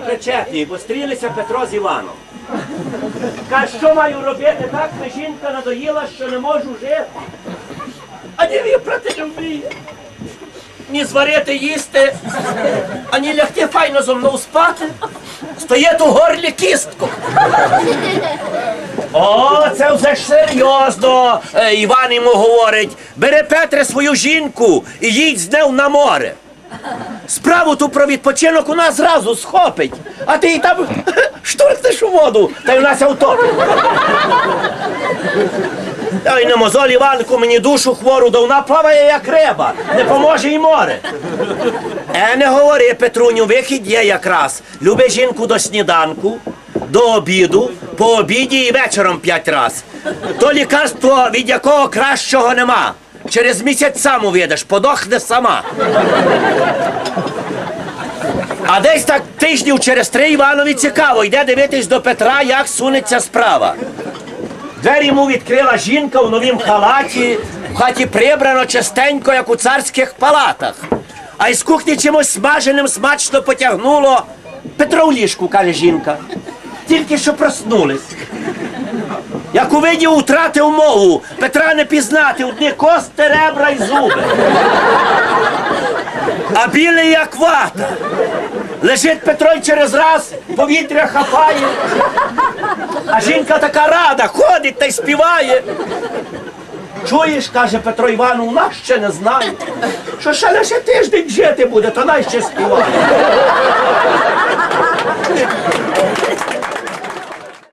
причетні, бо стрілися Петро з Іваном. Каже, що маю робити? Так ми жінка надоїла, що не можу жити. А ні випрати не. Ні зварити їсти, ані лягти файно зо мною спати. Стоїть у горлі кістку. О, це вже ж серйозно. Е, Іван йому говорить: бери Петре свою жінку і їдь з нею на море. Справу ту про відпочинок у нас зразу схопить, а ти й там штурхнеш у воду, та й у нас утопить. Та й не мозоль Іванку мені душу хвору, да вона плаває як риба, не поможе й море. Е, не говори, Петруню, вихід є якраз. Люби жінку до сніданку, до обіду, по обіді і вечором п'ять раз. То лікарство, від якого кращого нема. Через місяць сам увідеш, подохне сама. А десь так тижнів через три Іванові цікаво, йде дивитись до Петра, як сунеться справа. Двері йому відкрила жінка в новім халаті, в хаті прибрано частенько, як у царських палатах. А із кухні чимось смаженим смачно потягнуло. Петро в ліжку, каже жінка. Тільки що проснулись. Як у виді втратив мову, Петра не пізнати, одні кости, ребра й зуби. А білий як вата. Лежить Петро й через раз, повітря хапає. А жінка така рада, ходить та й співає. Чуєш, каже Петро Івану, нас ще не знає. Що ще лише тиждень жити буде, то най ще співає.